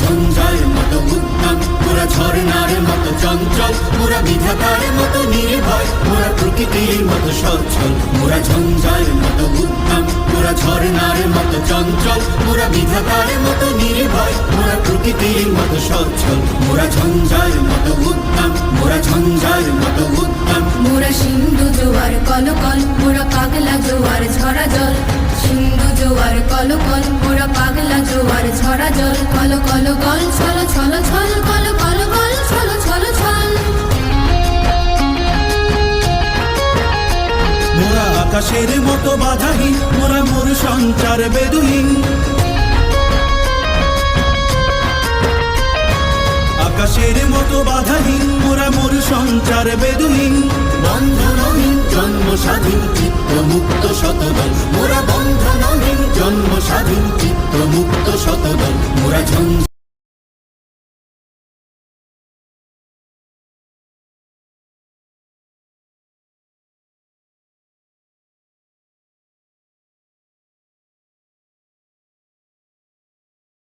ঝঞ্ঝার মতো উদ্যম মোরা ঝর্ণার মতো চঞ্চল মোরা বিধাতার মতো নির্ভয় মোরা প্রকৃতির মতো সচ্ছল মোরা ঝঞ্ঝার মতো উদ্যম মোরা ঝর্ণার মতো চঞ্চল মোরা বিধাতার মতো নির্ভয় মোরা প্রকৃতির মতো সচ্ছল মোরা ঝঞ্ঝার মতো উদ্যম মোরা ঝঞ্ঝার মতো উদ্যম মোরা সিন্ধু জোয়ার কলকল মোরা পাগলা জোয়ার ঝরা জল। সিন্ধু জোয়ার কলকল মোরা পাগলা ঝরা জল কল কল গল ছল ছল ছল কল কল গল ছল ছল ছল। মোরা আকাশের মতো বাধাহীন মোরা মোর সঞ্চার বেদুহীন। আকাশের মতো বাধাহীন মোরা মোর সঞ্চার বেদুহীন। বন্ধনহীন জন্ম স্বাধীন চিত্ত মুক্ত শতদল। মোরা বন্ধনহীন জন্ম স্বাধীন চিত্ত মুক্ত শতদল।